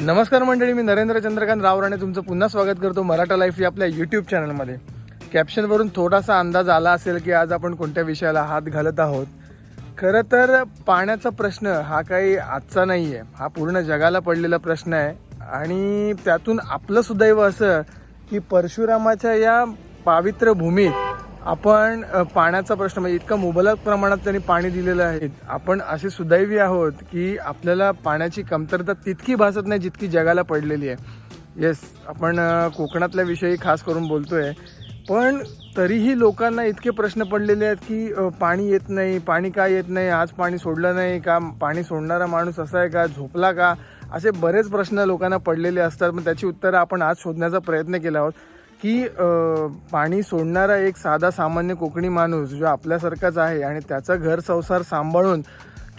नमस्कार मंडळी मी नरेंद्र चंद्रकांत रावराणे तुमचं पुन्हा स्वागत करतो मराठा लाईफ या आपल्या यूट्यूब चॅनलमध्ये कॅप्शनवरून थोडासा अंदाज आला असेल की आज आपण कोणत्या विषयाला हात घालत आहोत. खरं तर पाण्याचा प्रश्न हा काही आजचा नाही आहे हा पूर्ण जगाला पडलेला प्रश्न आहे. आणि त्यातून आपलं सुदैव असं की परशुरामाच्या या पावित्र भूमीत आपण पाण्याचा प्रश्न म्हणजे इतका मुबलक प्रमाणात त्यांनी पाणी दिलेलं आहे. आपण असे सुदैवी आहोत की आपल्याला पाण्याची कमतरता तितकी भासत नाही जितकी जगाला पडलेली आहे. येस आपण कोकणातल्या विषयी खास करून बोलतोय. पण तरीही लोकांना इतके प्रश्न पडलेले आहेत की पाणी येत नाही पाणी का येत नाही आज पाणी सोडलं नाही का पाणी सोडणारा माणूस असा आहे का झोपला का? असे बरेच प्रश्न लोकांना पडलेले असतात. पण त्याची उत्तरं आपण आज शोधण्याचा प्रयत्न केला आहोत. की पाणी सोडणारा एक साधा सामान्य कोकणी माणूस जो आपल्यासारखाच आहे आणि त्याचा घर संसार सांभाळून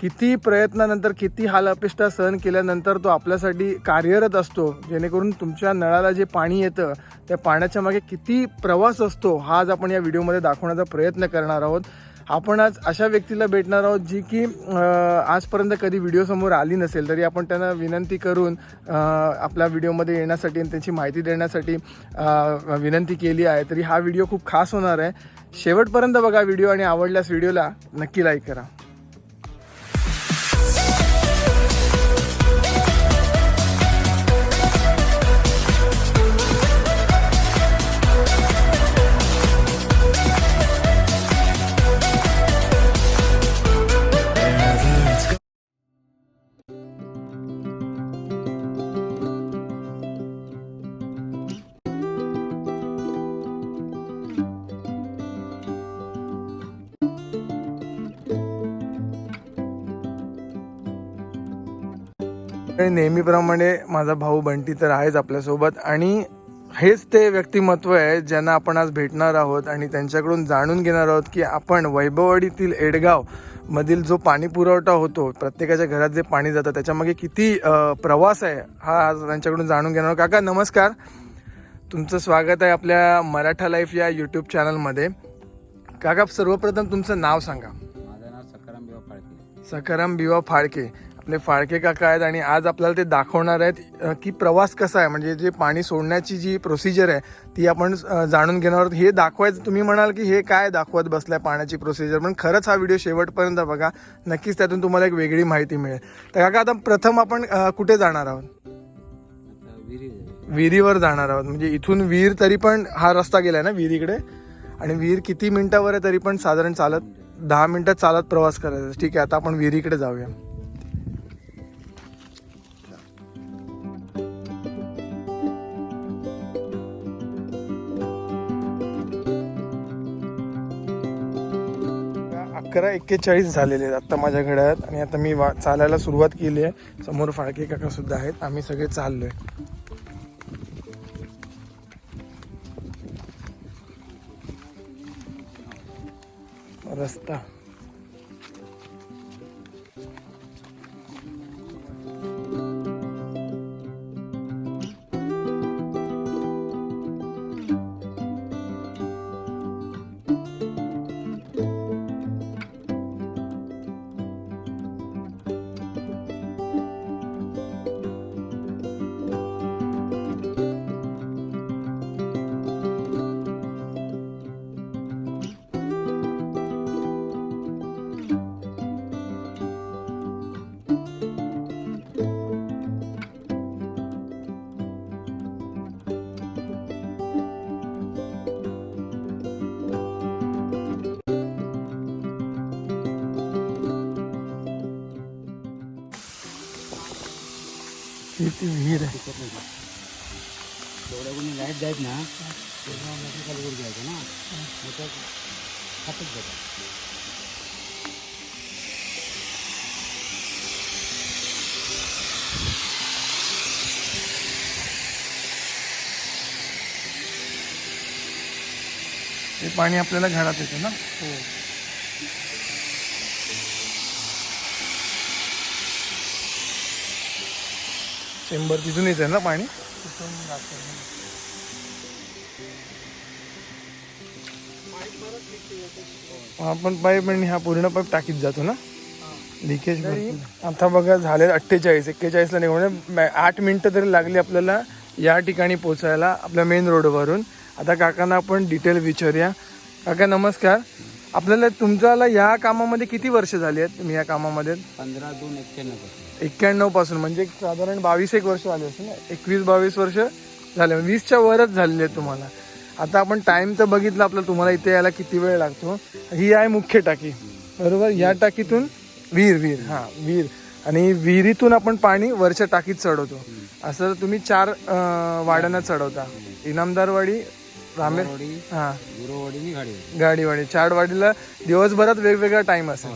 किती प्रयत्नानंतर किती हाल अपेष्टा सहन केल्यानंतर तो आपल्यासाठी कार्यरत असतो जेणेकरून तुमच्या नळाला जे पाणी येतं त्या पाण्याच्या मागे किती प्रवास असतो हा आज आपण या व्हिडिओमध्ये दाखवण्याचा प्रयत्न करणार आहोत. आपण आज अशा व्यक्तीला भेटणार आहोत जी की आजपर्यंत कधी व्हिडिओसमोर आली नसेल तरी आपण त्यांना विनंती करून आपल्या व्हिडिओमध्ये येण्यासाठी आणि त्यांची माहिती देण्यासाठी विनंती केली आहे. तरी हा व्हिडिओ खूप खास होणार आहे. शेवटपर्यंत बघा व्हिडिओ आणि आवडल्यास व्हिडिओला नक्की लाईक करा. नेहमीप्रमाणे माझा भाऊ बंटी तर आहेच आपल्यासोबत. आणि हेच ते व्यक्तिमत्व आहे ज्यांना आपण आज भेटणार आहोत आणि त्यांच्याकडून जाणून घेणार आहोत की आपण वैभववाडीतील एडगाव मधील जो पाणी पुरवठा होतो प्रत्येकाच्या घरात जे पाणी जातं त्याच्यामागे किती प्रवास आहे हा आज त्यांच्याकडून जाणून घेणार आहोत. काका नमस्कार. तुमचं स्वागत आहे आपल्या मराठा लाईफ या यूट्यूब चॅनलमध्ये. काका सर्वप्रथम तुमचं नाव सांगा. माझं नाव सकाराम बिवा फाळके. सखाराम बिवा फाळके. आपले फाळके काका आहेत आणि आज आपल्याला ते दाखवणार आहेत की प्रवास कसा आहे. म्हणजे जे पाणी सोडण्याची जी प्रोसिजर आहे ती आपण जाणून घेणार आहोत. हे दाखवायचं तुम्ही म्हणाल की हे काय दाखवत बसलाय पाण्याची प्रोसिजर पण खरंच हा व्हिडिओ शेवटपर्यंत बघा. नक्कीच त्यातून तुम्हाला एक वेगळी माहिती मिळेल. तर काका आता प्रथम आपण कुठे जाणार आहोत? आहे. विहिरीवर जाणार आहोत. म्हणजे इथून विहीर तरी पण हा रस्ता गेलाय ना विहिरीकडे? आणि विहीर किती मिनिटावर आहे तरी पण साधारण चालत? दहा मिनिटात चालत प्रवास करायचा. ठीक आहे आता आपण विहिरीकडे जाऊया. अकरा एक्केचाळीस झालेले आहेत आत्ता माझ्या घड्यात आणि आता मी वा चालायला सुरुवात केली आहे. समोर फाळके काका सुद्धा आहेत. आम्ही सगळे चाललो आहे रस्ता. किती विहीर आहे. तेवढ्या कोणी लाइट जायत ना तेव्हा नदी खाली जायचं ना. मग त्या खातच जातात ते पाणी आपल्याला घरात येतं ना? हो. चेंबर तिथून येते ना पाणी? तिथून आपण पाईप आणि हा पूर्ण पाईप टाकीत जातो ना? हां. लिकेज आता बघा झाले अठ्ठेचाळीस एक्केचाळीसला निघून म्हणजे आठ मिनटं तरी लागली आपल्याला या ठिकाणी पोचायला आपल्या मेन रोडवरून आता काकांना आपण डिटेल विचारूया. काका नमस्कार. आपल्याला तुमच्याला या कामामध्ये किती वर्ष झाली आहेत? तुम्ही या कामामध्ये? पंधरा दोन एक्क्याण्णव एक्क्याण्णवपासून म्हणजे साधारण बावीस एक वर्ष झाले असेल ना? एकवीस बावीस वर्ष झाले. वीसच्या वरच झालेले आहेत तुम्हाला. आता आपण टाइम तर बघितला आपला तुम्हाला इथे यायला किती वेळ लागतो? ही आहे मुख्य टाकी. बरोबर? या टाकीतून विहीर विहीर. हा विहीर. आणि विहिरीतून आपण पाणी वरच्या टाकीत चढवतो. असं तुम्ही चार वाड्यांना चढवता. इनामदारवाडी रामे हा. गाडीवाडी. चार वाडीला दिवसभरात वेगवेगळा टाइम असेल.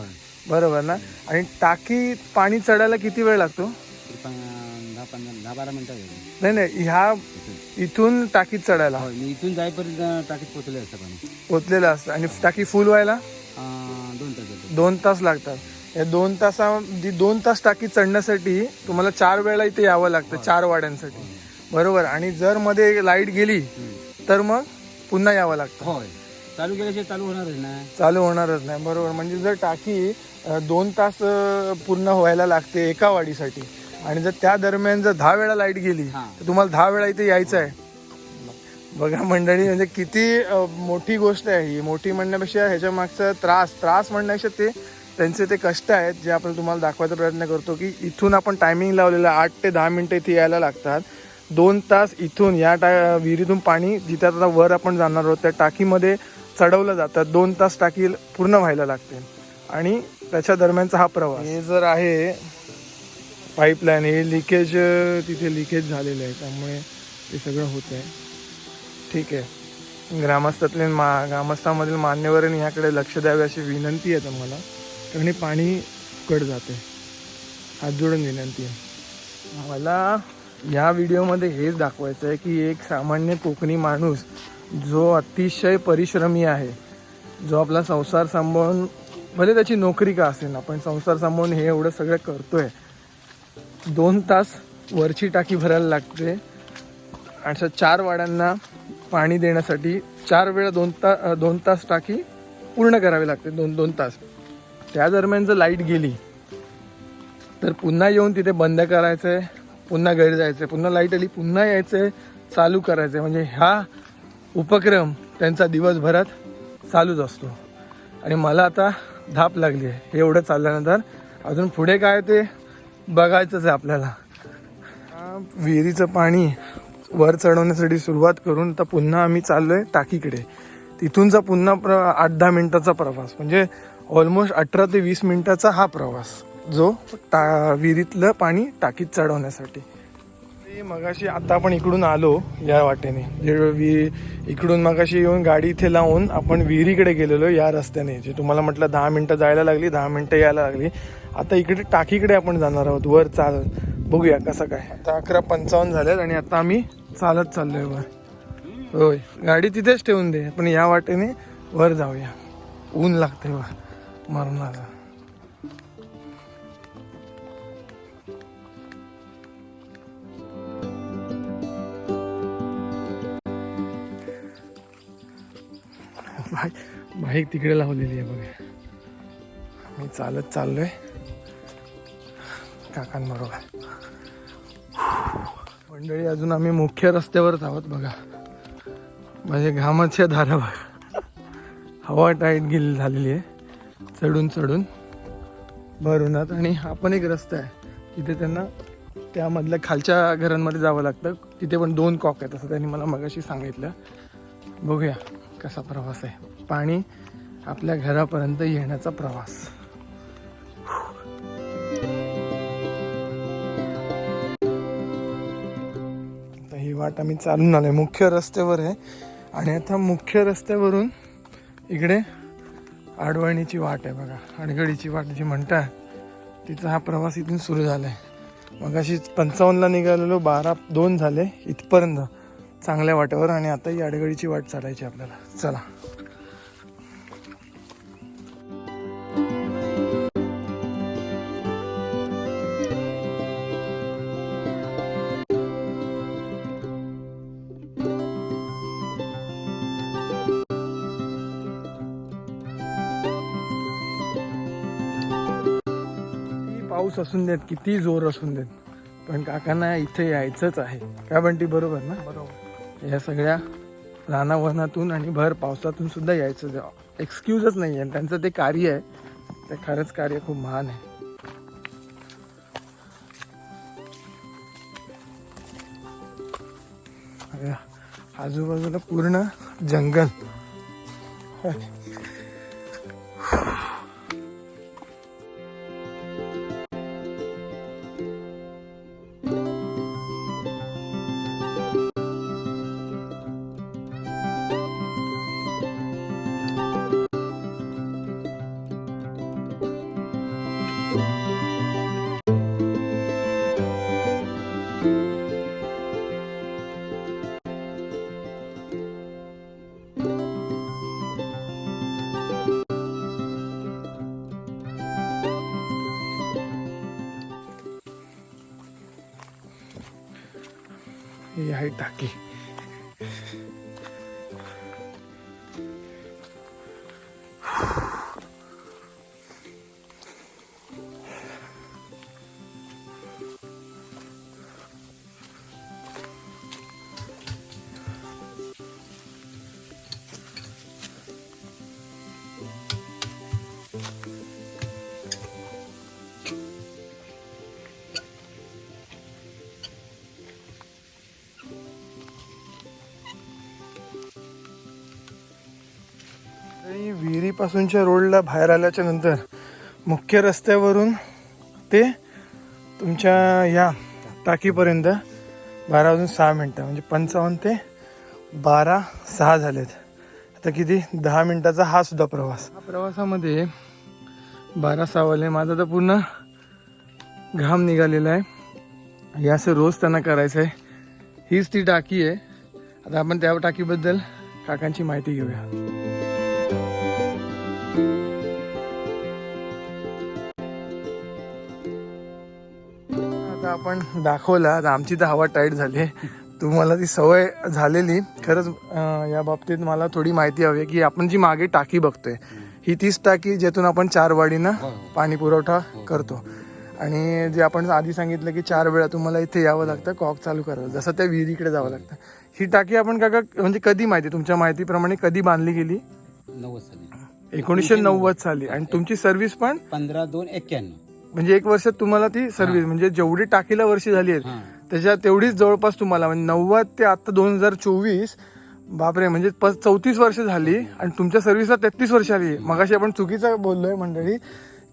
बरोबर ना? आणि टाकी पाणी चढायला किती वेळ लागतो? तरी पण दहा पंधरा दहा बारा मिनिटं झाली नाही नाही ह्या इथून टाकीत चढायला. मी इथून जाईपर्यंत टाकीत पोचले असतं पाणी. पोचलेलं असतं. आणि टाकी फुल व्हायला? अं, दोन तास जातो. दोन तास लागतात. या दोन तासा जी दोन तास टाकी चढण्यासाठी तुम्हाला चार वेळा इथे यावं लागतं चार वाड्यांसाठी. बरोबर. आणि जर मध्ये लाइट गेली तर मग पुन्हा यावं लागतं. होय. चालू केल्याशिवाय चालू होणारच ना चालू होणारच नाही. बरोबर. म्हणजे जर टाकी अ, दोन तास अ, पूर्ण व्हायला लागते एका वाडीसाठी आणि जर त्या दरम्यान जर दहा वेळा लाइट गेली हा. तर तुम्हाला दहा वेळा इथे यायचं आहे. बघा मंडळी म्हणजे किती अ, मोठी गोष्ट आहे ही. मोठी म्हणण्यापेक्षा ह्याच्या मागचा त्रास त्रास म्हणण्यापेक्षा ते त्यांचे ते कष्ट आहेत जे आपण तुम्हाला दाखवायचा प्रयत्न करतो की इथून आपण टायमिंग लावलेलं आहे, आठ ते दहा मिनिटं इथे यायला लागतात. दोन तास इथून या टा विहिरीतून पाणी जिथे आता वर आपण जाणार आहोत त्या टाकीमध्ये चढवलं जातं. दोन तास टाकी पूर्ण व्हायला लागते आणि त्याच्या दरम्यानचा हा प्रवास. हे जर आहे पाईपलाईन हे लिकेज तिथे लिकेज झालेलं आहे. त्यामुळे ते सगळं होत आहे. ठीक आहे. ग्रामस्थातले मा ग्रामस्थांमधील मान्यवरांनी याकडे लक्ष द्यावे अशी विनंती आहे तुम्हाला. कारण हे पाणी कट जाते. हात जोडून विनंती आहे. मला या व्हिडिओमध्ये हेच दाखवायचं आहे की एक सामान्य कोकणी माणूस जो अतिशय परिश्रमी आहे जो आपला संसार सांभाळून भले त्याची नोकरी का असेल आपण संसार सांभाळून हे एवढं सगळं करतोय. दोन तास वरची टाकी भरायला लागते. आणि चार वाड्यांना पाणी देण्यासाठी चार वेळा दोन तास दोन तास टाकी पूर्ण करावी लागते दोन दोन तास. त्या दरम्यान जर लाइट गेली तर पुन्हा येऊन तिथे बंद करायचं आहे पुन्हा घरी जायचं आहे पुन्हा लाइट आली पुन्हा यायचं आहे चालू करायचं आहे म्हणजे ह्या उपक्रम त्यांचा दिवसभरात चालूच असतो. आणि मला आता धाप लागली आहे. हे एवढं चालल्यानंतर अजून पुढे काय ते बघायचंच आहे आपल्याला. विहिरीचं पाणी वर चढवण्यासाठी सुरुवात करून तर पुन्हा आम्ही चाललोय टाकीकडे. तिथूनचा पुन्हा प्र आठ दहा मिनिटाचा प्रवास. म्हणजे ऑलमोस्ट अठरा ते वीस मिनिटाचा हा प्रवास. जो टा विहिरीतलं पाणी टाकीत चढवण्यासाठी. मगाशी आता आपण इकडून आलो या वाटेने. जे इकडून मगाशी येऊन गाडी इथे लावून आपण विहिरीकडे गेलेलो या रस्त्याने. जे तुम्हाला म्हटलं दहा मिनटं जायला लागली दहा मिनटं यायला लागली. आता इकडे टाकीकडे आपण जाणार आहोत. वर चाल बघूया कसं काय. आता अकरा पंचावन्न झालेत आणि आता आम्ही चालत चाललोय वर. होय. गाडी तिथेच ठेवून दे पण या वाटेने वर जाऊया. ऊन लागते वर. मरणाला. बाईक बाईक तिकडे लावलेली आहे बघा. मी चालत चाललोय. काकांबरोबर. मंडळी अजून आम्ही मुख्य रस्त्यावरच आहोत बघा. म्हणजे घामाच्या धारा बघा. हवा टाईट गेली झालेली आहे. चढून चढून भरूनात आणि हा पण एक रस्ता आहे. तिथे त्यांना त्यामधल्या खालच्या घरांमध्ये जावं लागतं. तिथे पण दोन कॉक आहेत असं त्यांनी मला मगाशी सांगितलं. बघूया. कसा प्रवास आहे? पाणी आपल्या घरापर्यंत येण्याचा प्रवास. तर ही वाट आम्ही चालून आलोय. मुख्य रस्त्यावर आहे. आणि आता मुख्य रस्त्यावरून इकडे आडवणीची वाट आहे बघा. आडगडीची वाट जी म्हणताय तिचा हा प्रवास इथून सुरू झाला आहे मग अशी पंचावन्नला निघालेलो बारा दोन झाले इथपर्यंत. चांगल्या वाटेवर आणि आता ही आडगळीची वाट चालायची आपल्याला. चला. पाऊस असून देत किती जोर असून देत. पण काकांना इथे यायचंच आहे. काय म्हणते बरोबर ना? बरोबर. या सगळ्या रानावनातून आणि भर पावसातून सुद्धा यायचं एक्सक्यूजच नाही आहे त्यांचं ते कार्य आहे. ते खरंच कार्य खूप महान आहे. आजूबाजूला पूर्ण जंगल. ही आहे टाकी आणि विहिरीपासूनच्या रोडला बाहेर आल्याच्यानंतर मुख्य रस्त्यावरून ते तुमच्या या टाकीपर्यंत बारा वाजून सहा मिनटं म्हणजे पंचावन्न ते बारा सहा झालेत. आता किती? दहा मिनटाचा हा सुद्धा प्रवास. हा प्रवासामध्ये बारा सहा वाले माझा तर पूर्ण घाम निघालेला आहे. हे असं रोज त्यांना करायचं आहे. हीच ती टाकी आहे. आता आपण त्या टाकीबद्दल काकांची माहिती घेऊया. आता आपण दाखवला आता आमची तर हवा टाईट झाली आहे. तुम्हाला ती सवय झालेली. खरंच या बाबतीत मला थोडी माहिती हवी की आपण जी मागे टाकी बघतोय ही तीच टाकी ज्यातून आपण चार वाडीनं हो, हो. पाणी पुरवठा करतो. आणि जे आपण आधी सांगितलं की चार वेळा तुम्हाला इथे यावं लागतं कॉक चालू करायला जसं त्या विहिरीकडे जावं लागतं. ही टाकी आपण काका म्हणजे कधी माहिती तुमच्या माहितीप्रमाणे कधी बांधली गेली? नव्वद साली. एकोणीसशे नव्वद साली. आणि तुमची सर्व्हिस पण? पंधरा दोन एक्क्याण्णव. म्हणजे एक वर्षात तुम्हाला ती सर्व्हिस म्हणजे जेवढी टाकीला वर्षी झाली आहेत त्याच्यात तेवढीच जवळपास तुम्हाला म्हणजे नव्वद ते आता दोन हजार चोवीस बापरे म्हणजे चौतीस वर्ष झाली आणि तुमच्या सर्व्हिसला तेहतीस वर्ष आली. मगाशी आपण चुकीचं बोललोय मंडळी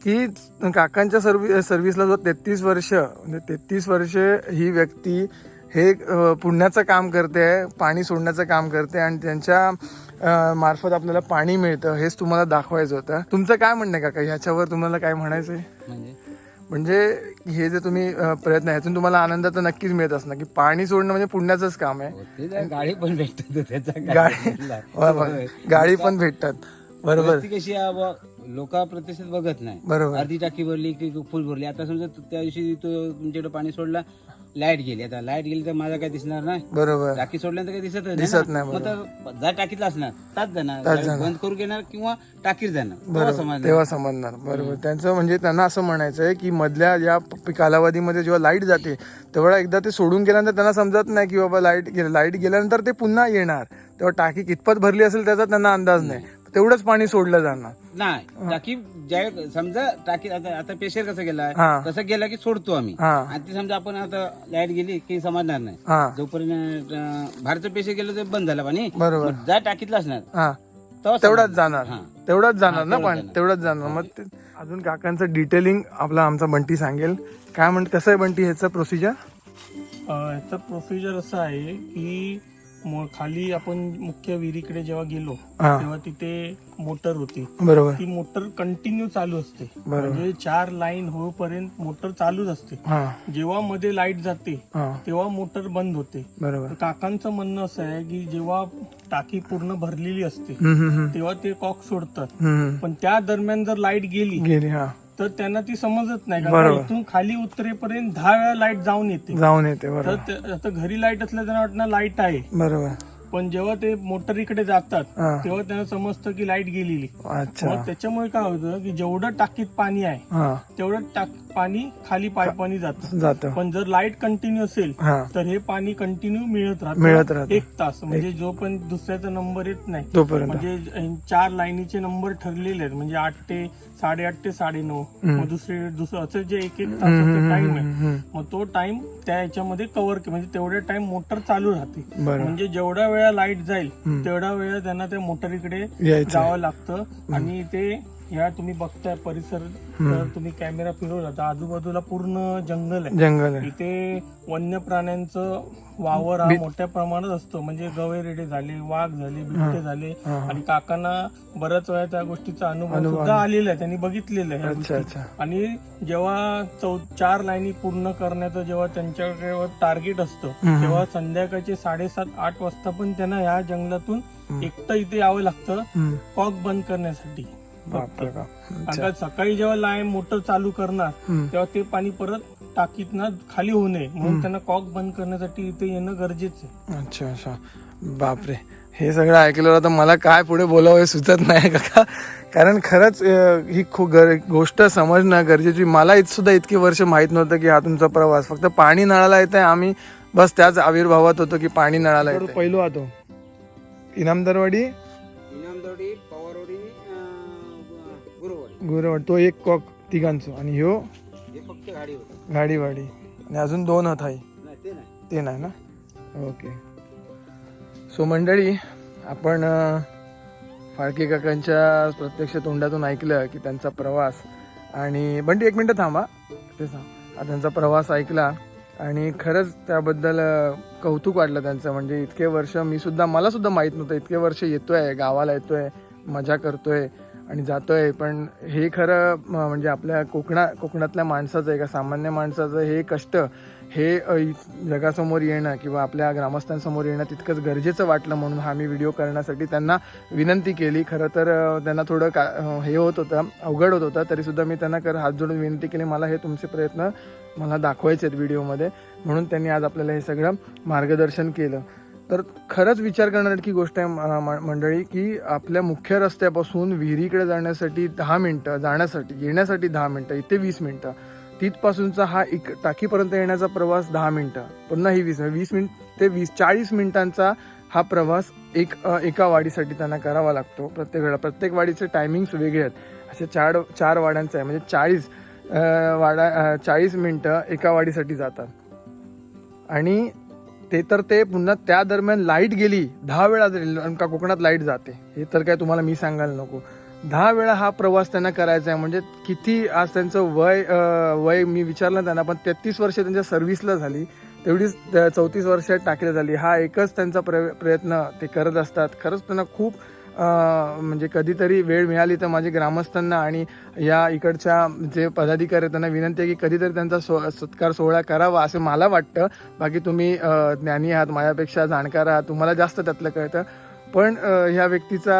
की काकांच्या सर्व्हि सर्व्हिसला जो तेहतीस वर्ष म्हणजे तेहतीस वर्ष ही व्यक्ती हे पुण्याचं काम करते पाणी सोडण्याचं काम करते आणि त्यांच्या मार्फत आपल्याला पाणी मिळतं हेच तुम्हाला दाखवायचं होतं. तुमचं काय म्हणणं आहे काका? ह्याच्यावर तुम्हाला काय म्हणायचं आहे म्हणजे हे जे तुम्ही अ, प्रयत्न आहे, ह्यातून तुम्हाला आनंद तर नक्कीच मिळत असणार की पाणी सोडणं म्हणजे पुण्याचंच काम आहे. हो, ते जरा गाडी पण भेटत त्याचा गाडी. वा वा. गाडी पण भेटतात. बरोबर. कशी लोक प्रत्यक्षात बघत नाही. बरोबर. अर्धी टाकी भरली की फुल भरली. आता समजा तू त्या दिवशी तो तुमच्याकडे पाणी सोडला लाइट गेली. आता लाइट गेली तर माझा काय दिसणार नाही. बरोबर. टाकी सोडल्यानंतर काही दिसत दिसत नाही, मग तर जा टाकीतला असणार ताच जाणार. बंद करू घेणार किंवा टाकीत जाणार? तेव्हा बरोबर. समजणार. तेव्हा समजणार. बरोबर. त्यांचं म्हणजे त्यांना असं म्हणायचं आहे की मधल्या या प- कालावधीमध्ये जेव्हा लाइट जाते तेवढा एकदा ते सोडून गेल्यानंतर त्यांना समजत नाही की बाबा लाइट गेलं. लाइट गेल्यानंतर ते पुन्हा येणार. तेव्हा टाकी कितपत भरली असेल त्याचा त्यांना अंदाज नाही. तेवढंच पाणी सोडलं जाणार. नाही टाकी ज्या समजा टाकी आता आता पेशर कसं गेलाय हा. तसं गेला की सोडतो आम्ही? हा. आणि ती समजा आपण आता लाइट गेली की समजणार नाही. हा. जोपर्यंत अं, बाहेरचं पेशे गेलं तर बंद झालं पाणी. बरोबर. मग जा टाकीतला असणार हा. तेव्हा तेवढाच समजणार. जाणार. हा. तेवढंच जाणार ना तेवढंच पाणी? जाणार. तेवढंच जाणार. मग ते अजून काकांचं डिटेलिंग आपला आमचा बंटी सांगेल. काय म्हणते कसं आहे बंटी ह्याचं प्रोसिजर अ, याचं प्रोसिजर असं आहे की खाली आपण मुख्य विहिरीकडे जेव्हा गेलो हा. तेव्हा तिथे मोटर होती. बरोबर. ती मोटर कंटिन्यू चालू असते. बरोबर. म्हणजे चार लाईन होईपर्यंत मोटर चालूच असते. हा. जेव्हा मध्ये लाइट जाते हा. तेव्हा मोटर बंद होते. बरोबर. तर काकांचं म्हणणं असं आहे की जेव्हा टाकी पूर्ण भरलेली असते हम्म, हम्म, हम्म. तेव्हा ते कॉक सोडतात. हम्म, पण त्या दरम्यान जर लाइट गेली हम्म. गेली हा. तर त्यांना ती समजत नाही कारण बरोबर. इथून खाली उतरेपर्यंत दहा वेळा लाइट जाऊन येते. जाऊन येते तर बरोबर ते- आता घरी लाइट असल्या त्यांना वाटणार लाइट आहे. बरोबर. पण जेव्हा ते मोटर इकडे जातात हा. तेव्हा त्यांना समजतं की लाइट गेलेली. अच्छा. मग त्याच्यामुळे काय होतं की जेवढं टाकीत पाणी आहे हा. तेवढं टाक पाणी खाली पाईपानी जातं. जातं. पण जर लाइट कंटिन्यू असेल हा. तर हे पाणी कंटिन्यू मिळत मिळत राहतं. राहतं. एक तास. म्हणजे जो पण दुसऱ्याचा नंबर येत नाही तोपर्यंत. म्हणजे अं, चार लाईनीचे नंबर ठरलेले आहेत. म्हणजे आठ ते साडेआठ ते साडेनऊ. हम्म. मग दुसरे दुसरं असं जे एक एक हम्म, टाइम हम्म, आहे. हम्म, मग तो टाइम त्या याच्यामध्ये कव्हर म्हणजे तेवढ्या टाइम मोटर चालू राहते. बरं म्हणजे जेवढ्या वेळा लाइट जाईल हम्म. तेवढ्या वेळा त्यांना त्या मोटरीकडे यायचं जावं लागतं. आणि ते ह्या तुम्ही बघताय परिसर. जर तुम्ही कॅमेरा फिरवला तर आजूबाजूला पूर्ण जंगल आहे जंगल आहे इथे वन्य प्राण्यांचं वावर हा मोठ्या प्रमाणात असतो म्हणजे गवेरेडे झाले वाघ झाले बिबटे झाले. आणि काकांना बऱ्याच वेळा त्या गोष्टीचा अनुभव सुद्धा आला. आलेला आहे त्यांनी बघितलेलं आहे आणि जेव्हा चौ चार लाईनी पूर्ण करण्याचं जेव्हा त्यांच्याकडे टार्गेट असतं. तेव्हा संध्याकाळचे साडेसात आठ वाजता पण त्यांना ह्या जंगलातून. एकटं इथे यावं लागतं. कॉक बंद करण्यासाठी बापरे बाप. कारण अच्छा. का सकाळी जेव्हा लाईन मोटर चालू करणार हम्म. तेव्हा ते पाणी परत टाकीतनं खाली होऊ नये. म्हणून. त्यांना कॉक बंद करण्यासाठी इथे येणं गरजेचं आहे. अच्छा अच्छा. बापरे. हे सगळं ऐकलं तर मला काय पुढे बोलावं हे सुचत नाही काका. कारण खरंच अं, ही खूप गर गोष्ट समजणं गरजेची. मला इत सुद्धा इतकी वर्ष माहीत नव्हतं की हा तुमचा प्रवास. फक्त पाणी नळाला येत आहे. आम्ही बस त्याच आविर्भावात होतो की पाणी नळाला येतं पहिलो आतो इनामदारवाडी गुरुवाडी. तो एक कॉक तिघांचो. आणि ह्यो हे गाडी गाडीवाडी. आणि अजून दोन हत आहे. ते नाही. ना? ओके. सो मंडळी आपण फाळके काकांच्या प्रत्यक्ष तोंडातून ऐकलं की त्यांचा प्रवास. आणि बंटी एक मिनटं थांबा. ते सांग. त्यांचा प्रवास ऐकला. आणि खरंच त्याबद्दल कौतुक वाटलं त्यांचं. म्हणजे इतके वर्ष मी सुद्धा मला सुद्धा माहीत नव्हतं. इतके वर्ष येतोय गावाला येतोय मजा करतोय. आणि जातोय. पण हे खरं म्हणजे आपल्या कोकणा कोकणातल्या माणसाचं आहे का सामान्य माणसाचं हे कष्ट हे जगासमोर येणं किंवा आपल्या ग्रामस्थांसमोर येणं तितकंच गरजेचं वाटलं म्हणून हा मी व्हिडिओ करण्यासाठी त्यांना विनंती केली. खरं तर त्यांना थोडं का हे होत होतं अवघड होत होतं तरीसुद्धा मी त्यांना कर हात जोडून विनंती केली. मला हे तुमचे प्रयत्न मला दाखवायचे आहेत व्हिडिओमध्ये. म्हणून त्यांनी आज आपल्याला हे सगळं मार्गदर्शन केलं. तर खरंच विचार करण्यासारखी गोष्ट आहे मंडळी की आपल्या मुख्य रस्त्यापासून विहिरीकडे जाण्यासाठी दहा मिनटं जाण्यासाठी येण्यासाठी दहा मिनटं इथे वीस मिनटं. तिथपासूनचा हा एक टाकीपर्यंत येण्याचा प्रवास दहा मिनटं. पुन्हा ही वीस वीस मिनिट ते वीस चाळीस मिनिटांचा हा प्रवास एक एका वाडीसाठी त्यांना करावा लागतो. प्रत्येक वेळा प्रत्येक वाडीचे टायमिंग्स वेगळे आहेत. असे चार चार वाड्यांचं आहे म्हणजे चाळीस वाडा चाळीस मिनटं एका वाडीसाठी जातात. आणि ते तर ते पुन्हा त्या दरम्यान लाइट गेली दहा वेळा जरी का कोकणात लाइट जाते. हे तर काय तुम्हाला मी सांगायला नको. दहा वेळा हा प्रवास त्यांना करायचा आहे म्हणजे किती आज त्यांचं वय वय मी विचारलं त्यांना पण तेहतीस वर्ष त्यांच्या सर्व्हिसला झाली. तेवढीच चौतीस वर्ष टाकली झाली. हा एकच त्यांचा प्र प्रयत्न ते करत असतात. खरंच त्यांना खूप म्हणजे कधीतरी वेळ मिळाली तर माझे ग्रामस्थांना आणि या इकडच्या जे पदाधिकारी आहेत त्यांना विनंती आहे की कधीतरी त्यांचा सो सत्कार सोहळा करावा असं मला वाटतं. बाकी तुम्ही अं, ज्ञानी आहात माझ्यापेक्षा जाणकार आहात तुम्हाला जास्त त्यातलं कळतं. पण ह्या व्यक्तीचा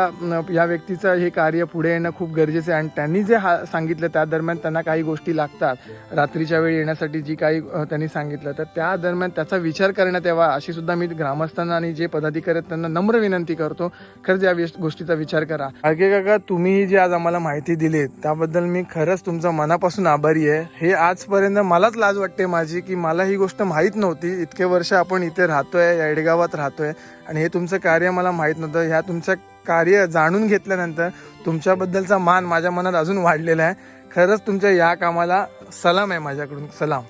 ह्या व्यक्तीचं हे कार्य पुढे येणं खूप गरजेचं आहे आणि त्यांनी जे हा सांगितलं त्या दरम्यान त्यांना काही गोष्टी लागतात. रात्रीच्या वेळी येण्यासाठी जी काही त्यांनी सांगितलं तर त्या दरम्यान त्याचा विचार करण्यात यावा अशी सुद्धा मी ग्रामस्थांना आणि जे पदाधिकारी आहेत त्यांना नम्र विनंती करतो. खरंच या गोष्टीचा विचार करा. अगे काका तुम्ही जी आज आम्हाला माहिती दिली त्याबद्दल मी खरंच तुमचा मनापासून आभारी आहे. हे आजपर्यंत मलाच लाज वाटते माझी की मला ही गोष्ट माहीत नव्हती. इतके वर्ष आपण इथे राहतोय येडगावात राहतोय आणि हे तुमचं कार्य मला माहीत नव्हतं ह्या तुमचं कार्य जाणून घेतल्यानंतर तुमच्याबद्दलचा मान माझ्या मनात अजून वाढलेला आहे. खरंच तुमच्या या कामाला सलाम आहे माझ्याकडून. सलाम.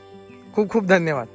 खूप खूप धन्यवाद.